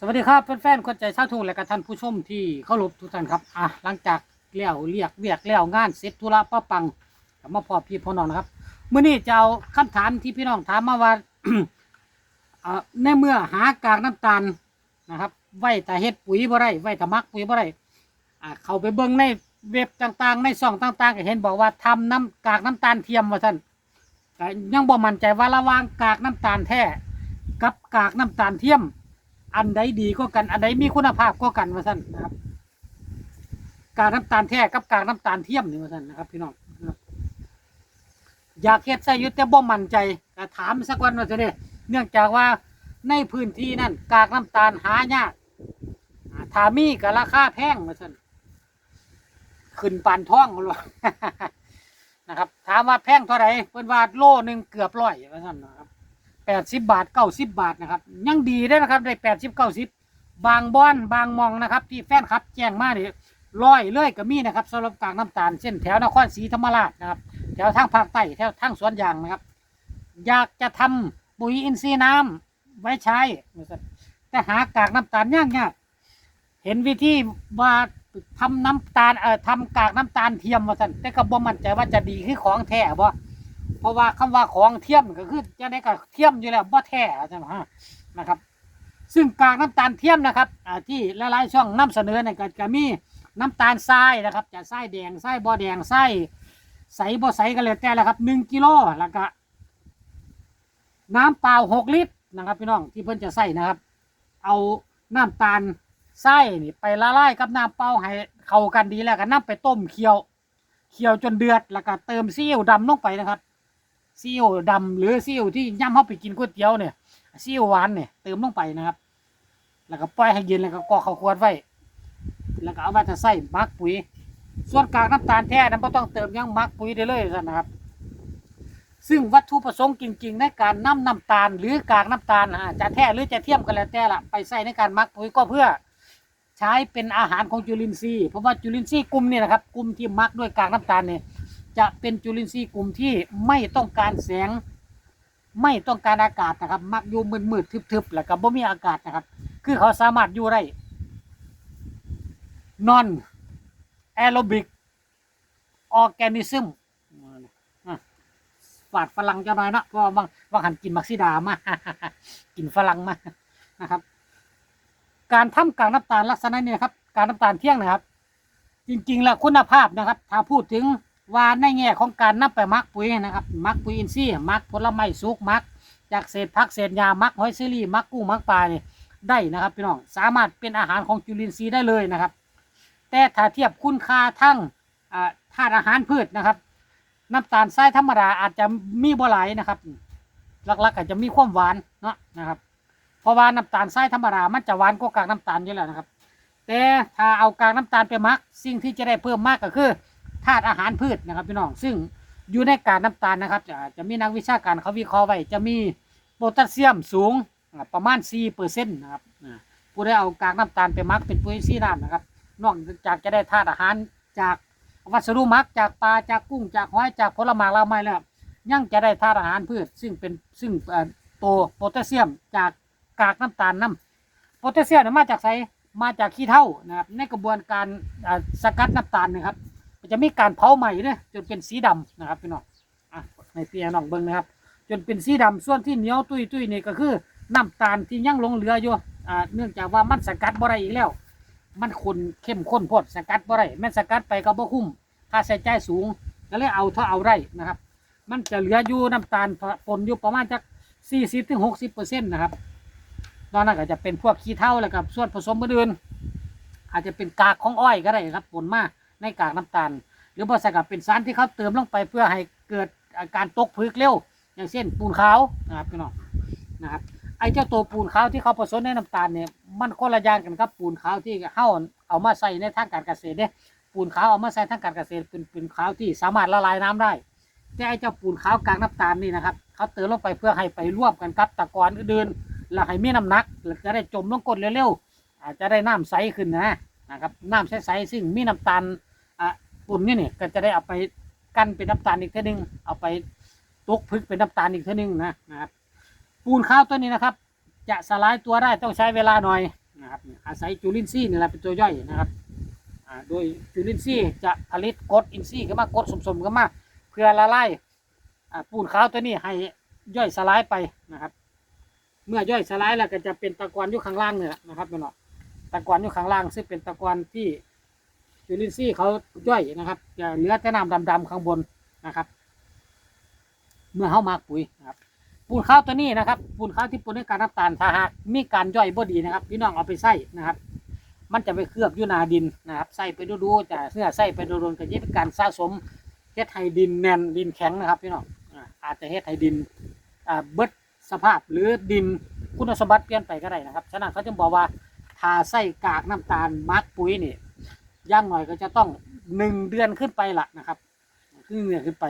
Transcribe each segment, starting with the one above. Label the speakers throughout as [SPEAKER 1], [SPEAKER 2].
[SPEAKER 1] สวัสดีครับแฟนๆคนใจชาวทุ่งและก็ท่านผู้ชมที่เคารพทุกท่านครับอะหลังจากเลี้ยวเรียกเวียกเลี้ยวงานเสร็จธุระป้าปังกลับมาพอพี่พ่อน้องนะครับเมื้อนี้จะเอาคำถามที่พี่น้องถามมาว่า เอ่อในเมื่อหากากน้ำตาลนะครับ ไว้แต่เฮ็ดปุ๋ยบ่ได้ไว้แต่มักปุ๋ยบ่ได้อ่าเขาไปเบิ่งในเว็บต่างๆ ในช่องต่างๆก็เห็นบอกว่าทำน้ำกากน้ำตาลเทียมว่าซั่นก็ยังบ่มั่นใจว่าระหว่างกากน้ำตาลแท้กับกากน้ำตาลเทียม อันใดดีก็กัน อันใดมีคุณภาพก็กันว่าสั่นนะครับ กากน้ำตาลแท้กับกากน้ำตาลเทียมนี่ว่าสั่นนะครับ พี่น้องอยากเฮ็ดใส่ยุแต่บ่มั่นใจก็ถามสักวันว่าจะได้เนื่องจากว่าในพื้นที่นั่นกากน้ำตาลหายากถามีก็ราคาแพงว่าสั่นขึ้นปานท้องเลยนะครับ ถามว่าแพงเท่าไหร่เพิ่นว่าโลหนึงเกือบร้อยว่าสั่นนะ แปดสิบบาทเก้าสิบบาทนะครับยังดีได้นะครับได้แปดสิบเก้าสิบบางบอนบางมองนะครับ ที่แฟนครับแจ้งมาเนี่ยร้อยเลื่อยก็มีนะครับสำหรับกากน้ำตาลเช่นแถวนครศรีธรรมราชนะครับแถวทางภาคใต้แถวทางสวนยางนะครับ อยากจะทำปุ๋ยอินทรีย์น้ำไว้ใช้แต่หากากน้ำตาลยากยากเห็นวิธีว่าทำน้ำตาลเอ่อทำกากน้ำตาลเทียมว่าสันแต่ก็บ่มั่นใจว่าจะดีคือของแท้บ่ เพราะว่าคำว่าของเทียมก็คือจะได้กับเทียมอยู่แล้วบ่แท้ใช่ไหมฮะนะครับ ซึ่งกากน้ำตาลเทียมนะครับที่หลายๆช่องนำเสนอเนี่ยก็จะมีน้ำตาลทรายนะครับ จะทรายแดงทรายบ่แดงทรายใสบ่ใสก็เลยแต่ละครับหนึ่งกิโลแล้วก็น้ำเปล่าหกลิตรนะครับพี่น้องที่เพิ่นจะใส่นะครับ เอาน้ำตาลทรายนี่ไปละลายกับน้ำเปล่าให้เข้ากันดีแล้วก็นำไปต้มเคี่ยว เคี่ยวจนเดือดแล้วก็เติมซีอิ๊วดำลงไปนะครับ ซีอิ๊วดำหรือซีอิ๊วที่ย่ำเข้าไปกินก๋วยเตี๋ยวเนี่ยซีอิ๊วหวานเนี่ยเติมลงไปนะครับ แล้วก็ปล่อยให้เย็นแล้วก็กรอกเข้าขวดไว้แล้วก็เอาไว้จะใส่มักปุ๋ย ส่วนกากน้ำตาลแท้นั้นไม่ต้องเติมยังมักปุ๋ยได้เลยนะครับ ซึ่งวัตถุประสงค์จริงๆ ในการนำน้ำตาล หรือกากน้ำตาลอ่าจะแท้หรือจะเทียมกันแล้วแต่ละไปใส่ในการมักปุ๋ยก็เพื่อใช้เป็นอาหารของจุลินทรีย์เพราะว่าจุลินทรีย์กลุ่มนี่นะครับกลุ่มที่มักด้วยกากน้ำตาลเนี่ย จะเป็นจุลินทรีย์กลุ่มที่ไม่ต้องการแสง ไม่ต้องการอากาศนะครับ มักอยู่มืดๆทึบๆแล้วก็บ่มีอากาศนะครับ คือเขาสามารถอยู่ได้นอนแอโรบิกออร์แกนิซึมฝาดฝรั่งจะหน่อยเนาะเพราะว่าบางบาหันกินมักซิดามากินฝรั่งมานะครับ การทำกากน้ำตาลลักษณะนี้นะครับ การน้ำตาลเที่ยงนะครับ จริง ๆ แล้วคุณภาพนะครับ ถ้าพูดถึง ว่าในแง่ของการนับไปมักปุ๋ยนะครับมักปุ๋ยอินทรีย์มักผลไม้สุกมัก จากเศษผักเศษหญ้ามักหอยเชอรี่หมักกุ้งมักปลาเนี่ยได้นะครับพี่น้องสามารถเป็นอาหารของจุลินทรีย์ได้เลยนะครับ แต่ถ้าเทียบคุณค่าทั้งธาตุอาหารพืชนะครับ น้ำตาลทรายธรรมดาอาจจะมีบ่หลายนะครับหลักๆอาจจะมีความหวานเนาะนะครับเพราะว่าน้ำตาลทรายธรรมดามันจะหวานกว่ากากน้ำตาลอยู่แล้วนะครับ แต่ถ้าเอากากน้ำตาลไปมักสิ่งที่จะได้เพิ่มมากก็คือ ธาตุอาหารพืชนะครับพี่น้อง ซึ่งอยู่ในกากน้ำตาลนะครับ จะจะมีนักวิชาการเขาวิเคราะห์ไว้จะมีโพแทสเซียมสูงประมาณ4เปอร์เซ็นต์นะครับผู้ได้เอากากน้ำตาลไปมักเป็นปุ๋ยซีน้ำนะครับ นอกจากจะได้ธาตุอาหารจากวัสดุมักจากปลาจากกุ้งจากหอยจากผลไม้ละไม้แล้วยังจะได้ธาตุอาหารพืช ซึ่งเป็นซึ่งตัวโพแทสเซียมจากกากน้ำตาลน้ำโพแทสเซียมมาจากไสมาจากขี้เถ้านะครับในกระบวนการสกัดน้ำตาลนะครับ มันจะมีการเผาใหม่เนี่ยจนเป็นสีดำนะครับพี่น้องอะในเปียน้องเบิ้งนะครับ จนเป็นสีดำส่วนที่เหนียวตุยตุยนี่ก็คือน้ำตาลที่ยังหลงเหลืออยู่อ่าเนื่องจากว่ามันสกัดบ่ได้อีกแล้ว มันขุนเข้มข้นโพดสกัดบ่ได้แม่นสกัดไปก็บ่คุ้มค่าใช้จ่ายสูงก็เลยเอาเท่าเอาได้นะครับ มันจะเหลืออยู่น้ำตาลปนอยู่ประมาณจัก40ถึง60เปอร์เซ็นต์นะครับนอกนั้นก็จะเป็นพวกขี้เถ้าแล้วกับส่วนผสมอื่นอาจจะเป็นกากของอ้อยก็ได้ครับปนมา ในกากน้ำตาล หรือบางสักับเป็นสารที่เขาเติมลงไปเพื่อให้เกิดอาการตกผึกเร็ว อย่างเช่นปูนขาวนะครับพี่น้องนะครับไอ้เจ้าตัวปูนขาวที่เขาผสมในน้ำตาลเนี่ยมันคนละอย่างกันครับปูนขาวที่เขาเอามาใส่ในทางการเกษตรเนี่ยปูนขาวเอามาใส่ทางการเกษตรเป็นเป็นขาวที่สามารถละลายน้ำได้แต่ไอ้เจ้าปูนขาวกากน้ำตาลนี่นะครับเขาเติมลงไปเพื่อให้ไปร่วมกันกับตะกอนอื่นๆแล้วให้มีน้ำหนักแล้วจะได้จมลงกดเร็วๆอาจจะได้น้ำใสขึ้นนะนะครับน้ำใสๆซึ่งมีน้ำตาล ปุ่นนี่เนี่ยก็จะได้เอาไปกั้นเป็นน้ำตาลอีกเท่านึงเอาไปตกพึกเป็นน้ำตาลอีกเท่านึงนะนะครับปูนข้าวตัวนี้นะครับ จะสลายตัวได้ต้องใช้เวลาหน่อยนะครับอาศัยจุลินทรีย์นี่แหละเป็นตัวย่อยนะครับโดยจุลินทรีย์จะผลิตกรดอินทรีย์ขึ้นมากรดสมๆขึ้นมาเพื่อละลายปูนขาวตัวนี้ให้ย่อยสลายไปนะครับ เมื่อย่อยสลายแล้วก็จะเป็นตะกอนอยู่ข้างล่างเนี่ยนะครับพี่น้องตะกอนอยู่ข้างล่าง ซึ่งเป็นตะกอนที่ จุลินทรีย์เขาย่อยนะครับจะเหลือแต่น้ำดำๆข้างบนนะครับ เมื่อเข้ามากปุ๋ยนะครับปูนข้าวตัวนี้นะครับปูนข้าวที่ปนด้วยการน้ำตาลถ้าหากมีการย่อยบ่ดีนะครับ พี่น้องเอาไปใส่นะครับ มันจะไปเคลือบอยู่นาดินนะครับใส่ไปดูๆจะเสื้อใส่ไปโดนๆก็จะเป็นการสะสมเฮ็ดให้ดินแน่นดินแข็งนะครับพี่น้องอาจจะเฮ็ดให้ดินเบิดสภาพหรือดินคุณสมบัติเปลี่ยนไปก็ได้นะครับฉะนั้นเขาจึงบอกว่าถ้าใส่กากน้ำตาลมักปุ๋ยนี่ ย่างหน่อยก็จะต้องหนึ่งเดือนขึ้นไปละนะครับครึ่งเดือนขึ้นไป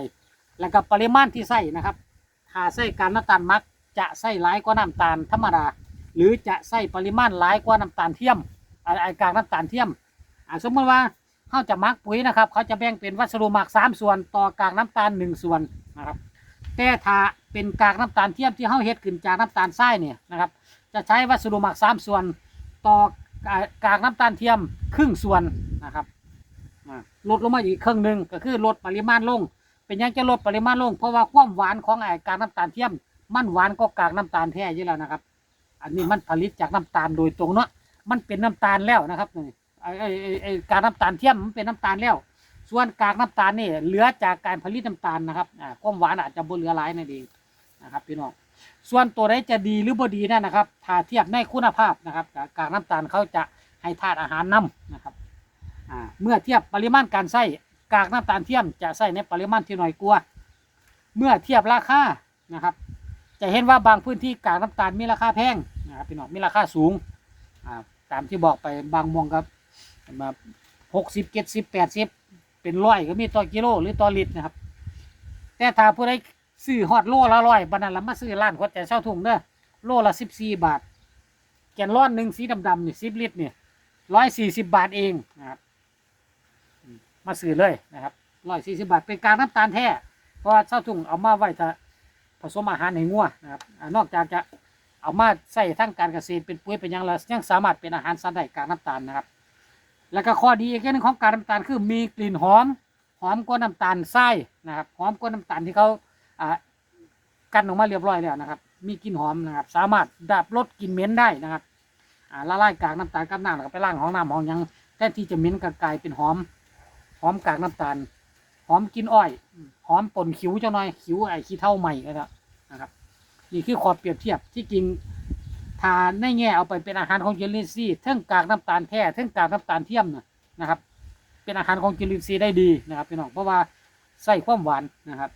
[SPEAKER 1] แล้วก็ปริมาณที่ใส่นะครับ ถ้าใส่การน้ำตาลมัก จะใส่หลายกว่าน้ำตาลธรรมดา หรือจะใส่ปริมาณหลายกว่าน้ำตาลเทียมอ่าไอ้กากน้ำตาลเทียมสมมติว่าเขาจะมักปุ๋ยนะครับเขาจะแบ่งเป็นวัสดุหมักสามส่วนต่อกากน้ำตาลหนึ่งส่วนนะครับแต่ถ้าเป็นกากน้ำตาลเทียมที่เขาเฮ็ดขึ้นจากน้ำตาลทรายเนี่ยนะครับจะใช้วัสดุหมักสามส่วน ต่อกากน้ำตาลเทียมครึ่งส่วน นะครับลดลงมาอีกครึ่งหนึ่งก็คือลดปริมาณลง เป็นยังจะลดปริมาณลง เพราะว่าความหวานของไอ้กากน้ำตาลเทียม มันหวานก็กากน้ำตาลแท้อยู่แล้วนะครับ อันนี้มันผลิตจากน้ำตาลโดยตรงเนาะมันเป็นน้ำตาลแล้วนะครับนี่ไอ้ไอ้ไอ้ไอ้กากน้ำตาลเทียมมันเป็นน้ำตาลแล้ว ส่วนกากน้ำตาลนี่เหลือจากการผลิตน้ำตาลนะครับอ่าความหวานอาจจะบ่เหลือหลายนั่นเองนะครับพี่น้องส่วนตัวไหนจะดีหรือบ่ดีนั่นนะครับถ้าเทียบในคุณภาพนะครับกากน้ำตาลเขาจะให้ธาตุอาหารนํนะครับ อ่าเมื่อเทียบปริมาณการใส่กากน้ำตาลเทียมจะใส่ในปริมาณที่น้อยกว่า เมื่อเทียบราคานะครับ จะเห็นว่าบางพื้นที่กากน้ำตาลมีราคาแพงนะครับพี่น้องมีราคาสูงอ่าตามที่บอกไปบางมองกับมาหกสิบเจ็ดสิบแปดสิบเป็นร้อยก็มีต่อกิโลหรือต่อลิตรนะครับ แต่ถ้าผู้ใดซื้อฮอดโลละร้อยบันนั้นละมาซื้อร้านขวดแต่เช่าถุงเด้อโลละสิบสี่บาท แกนร้อนหนึ่งสีดำๆนี่สิบลิตรเนี่ยร้อยสี่สิบบาทเองนะครับ มาซื้อเลยนะครับร้อยสี่สิบาทเป็นกากน้ำตาลแท้เพราะว่าเช่าถุงเอามาไว้ถ้าผสมอาหารในงัวนะครับอนอกจากจะเอามาใส่ทั้งการเกษตรเป็นปุ๋ยเป็นยังล้วยังสามารถเป็นอาหารสัตว์ได้กากน้ำตาลนะครับ แล้วก็ข้อดีอีกอย่างนึงของกากน้ำตาลคือมีกลิ่นหอมหอมกว่าน้ำตาลทรายนะครับหอมกว่าน้ำตาลที่เขาอ่ากันออกมาเรียบร้อยแล้วนะครับ มีกลิ่นหอมนะครับ สามารถดับลดกลิ่นเหม็นได้นะครับอ่าละลายกากน้ำตาลกับน้ำแล้วก็ไปล้างห้องน้ำห้องยังแทนที่จะเหม็นก็กลายเป็นหอม หอมกากน้ำตาล หอมกินอ้อย หอมป่นขิวเจ้าหน่อยขิวไอ้ขี้เท่าใหม่ก็ได้นะครับ นี่คือขอเปรียบเทียบที่กินทานในแง่เอาไปเป็นอาหารของจุลินทรีย์เท่งกากน้ำตาลแท้เท่งกากน้ำตาลเทียมนะครับ เป็นอาหารของจุลินทรีได้ดีนะครับพี่น้องเพราะว่าใส่ความหวานนะครับ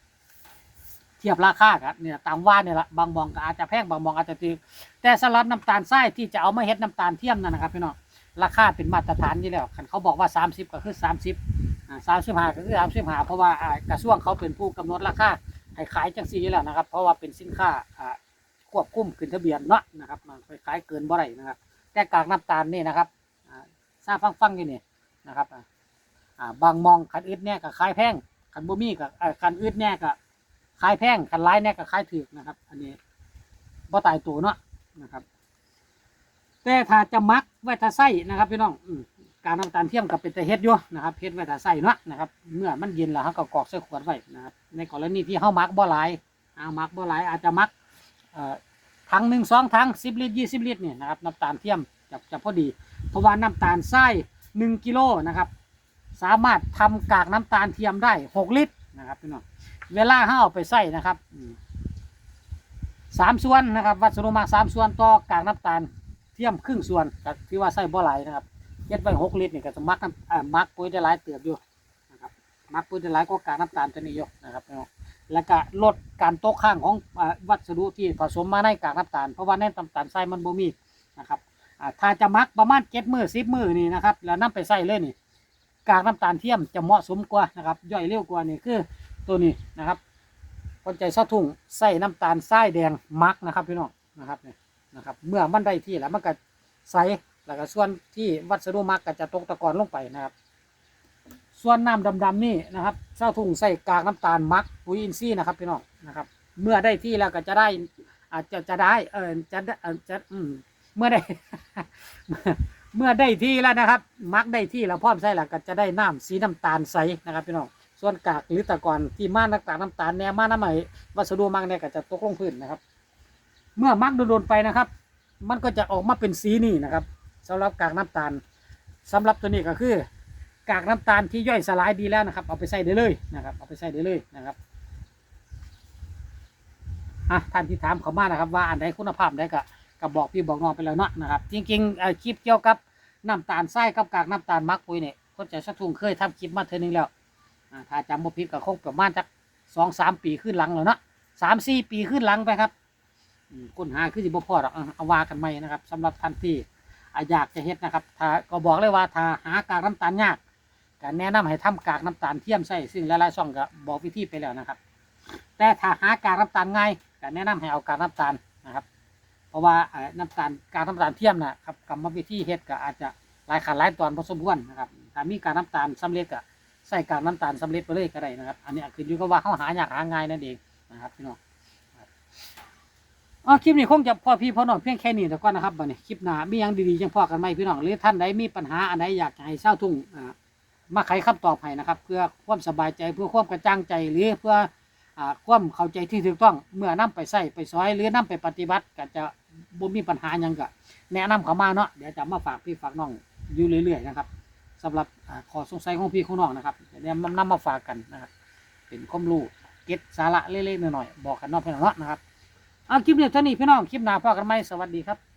[SPEAKER 1] เทียบราคาครับเนี่ยตามว่าเนี่ยละบางบองก็อาจจะแพงบางบองอาจจะถูกแต่สำหรับน้ำตาลทรายที่จะเอามาเฮ็ดน้ำตาลเทียมนั่นนะครับพี่น้องราคาเป็นมาตรฐานอยู่แล้วคันเขาบอกว่า 30 ก็คือ 30 อ่า35ก็คือ35เพราะว่ากระทรวงเขาเป็นผู้กำหนดราคาให้ขายจังซี่แล้วนะครับ เพราะว่าเป็นสินค้าควบคุมขึ้นทะเบียนเนาะนะครับมันไปขายเกินบ่ได้นะครับ แต่กากน้ำตาลนี่นะครับทราบฟังๆอยู่นี่นะครับบางมองคันอึดเนี่ยก็ขายแพงคันบ่มีก็อ่าคันอึดเนี่ยก็ขายแพงคันร้ายเนี่ยก็ขายถูกนะครับ อันนี้บ่ตายตัวเนาะนะครับ แต่ถ้าจะมักไว้ถ้าไส้นะครับพี่น้องอืม การน้ำตาลเทียมกับเป็นแต่เฮ็ดอยู่นะครับเฮ็ดไว้ถ้าไส้เนาะนะครับเมื่อมันเย็นแล้วเขาก็กรอกใส่ขวดไว้นะครับในกรณีที่เฮามักบ่หลายเอามักบ่หลายอาจจะมักเอ่อถังหนึ่งสองถังสิบลิตรยี่สิบลิตรเนี่ยนะครับน้ำตาลเทียมจะจะพอดี เพราะว่าน้ำตาลทรายหนึ่งกิโลนะครับสามารถทำกากน้ำตาลเทียมได้หกลิตรนะครับพี่น้องเวลาเฮาเอาไปใส่นะครับสามส่วนนะครับ วัสดุมาสามส่วนต่อกากน้ำตาลเทียมครึ่งส่วนก็ที่ว่าใส่บ่หลายนะครับ เย็ดไว้หกลิตรเนี่ยก็จะมักน้ำอ่ามักปุ๋ยได้หลายเติบอยู่นะครับมักปุ๋ยได้หลายก็กากน้ำตาลตัวนี้ยู่นะครับพี่น้องแล้วก็ลดการตกค้างของวัสดุที่ผสมมาในกากน้ำตาลเพราะว่าในน้ำตาลทรายมันบ่มีนะครับถ้าจะมักประมาณเจ็ดมือสิบมือนี่นะครับแล้วนำไปใส่เลยนี่กากน้ำตาลเทียมจะเหมาะสมกว่านะครับย่อยเร็วกว่านี่คือตัวนี้นะครับคนใจซะทุ่งใส่น้ำตาลทรายแดงมักนะครับพี่น้องนะครับเนี่ยนะครับ เมื่อมันได้ที่แล้วมันก็ใส แล้วก็ส่วนที่วัสดุมักก็จะตกตะกอนลงไปนะครับ ส่วนน้ำดำๆนี่นะครับเศร้าทุ่งใส่กากน้ำตาลมักปุ๋ยอินทรีย์นะครับพี่น้องนะครับ เมื่อได้ที่แล้วก็จะได้อาจจะจะได้เออจะได้เออจะอืมเมื่อได้ เมื่อได้ที่แล้วนะครับ มักได้ที่แล้วพร้อมใส่แล้วก็จะได้น้ำสีน้ำตาลใสนะครับพี่น้องส่วนกากหรือตะกอนที่มานักตากน้ำตาลแนวมาน้ำใหม่วัสดุมักเนี่ยก็จะตกลงพื้นนะครับ เมื่อมักโดนๆไปนะครับ มันก็จะออกมาเป็นสีนี่นะครับ สำหรับกากน้ำตาลสำหรับตัวนี้ก็คือกากน้ำตาลที่ย่อยสลายดีแล้วนะครับ เอาไปใส่ได้เลยนะครับ เอาไปใส่ได้เลยนะครับอะท่านที่ถามเขามานะครับ ว่าอันใดคุณภาพใดก็ก็บอกพี่บอกน้องไปแล้วเนาะนะครับ จริงๆคลิปเกี่ยวกับน้ำตาลทรายกับกากน้ำตาลมักปุ๋ยเนี่ยคนใจสักทุ่งเคยทำคลิปมาเทอนึงแล้วอ่าถ้าจำบ่ผิดก็คงประมาณจักสองสามปีขึ้นหลังแล้วเนาะสามสี่ปีขึ้นหลังไปครับค้นหาคือสิบ่พอหรอกเอาเอาวากันใหม่นะครับสำหรับท่านที่ อยากจะเฮ็ดนะครับถ้าก็บอกเลยว่าถ้าหากากน้ำตาลยากก็แนะนำให้ทำกากน้ำตาลเทียมใส่ซึ่งหลายๆช่องก็บอกวิธีไปแล้วนะครับ แต่ถ้าหากากน้ำตาลง่ายก็แนะนำให้เอากากน้ำตาลนะครับ เพราะว่าน้ำตาลกากน้ำตาลเทียมนะครับกรรมวิธีเฮ็ดก็อาจจะหลายขั้นหลายตอนพอสมควรนะครับถ้ามีกากน้ำตาลสำเร็จก็ใส่กากน้ำตาลสำเร็จไปเลยก็ได้นะครับ อันนี้ขึ้นอยู่กับว่าเขาหาอยากหาง่ายนั่นเองนะครับพี่น้อง อ๋อคลิปนี้คงจะพอพี่พอน้องเพียงแค่นี้แต่ก่อนนะครับบัดนี้คลิปหน้ามีหยังดีๆจังพอกันไหมพี่น้องหรือท่านใดมีปัญหาอันใดอยากให้เช่าทุ่งอ่ามาไขคำตอบให้นะครับ เพื่อความสบายใจเพื่อความกระจ่างใจหรือเพื่ออ่าความเข้าใจที่ถูกต้องเมื่อนำไปใส่ไปซอยหรือนำไปปฏิบัติก็จะบ่มีปัญหายังก็แนะนำเขามาเนาะเดี๋ยวจะมาฝากพี่ฝากน้องอยู่เรื่อยๆนะครับสำหรับอ่าขอสงสัยของพี่ของน้องนะครับเดี๋ยวนำมาฝากกันนะครับเป็นความรู้เก็ตสาระเล็กๆหน้อยๆบอกกันเนอกพี่องเนาะนะครับ เอาคลิปนี้เท่านี้พี่น้อง คลิปหน้าพอกันไหมสวัสดีครับ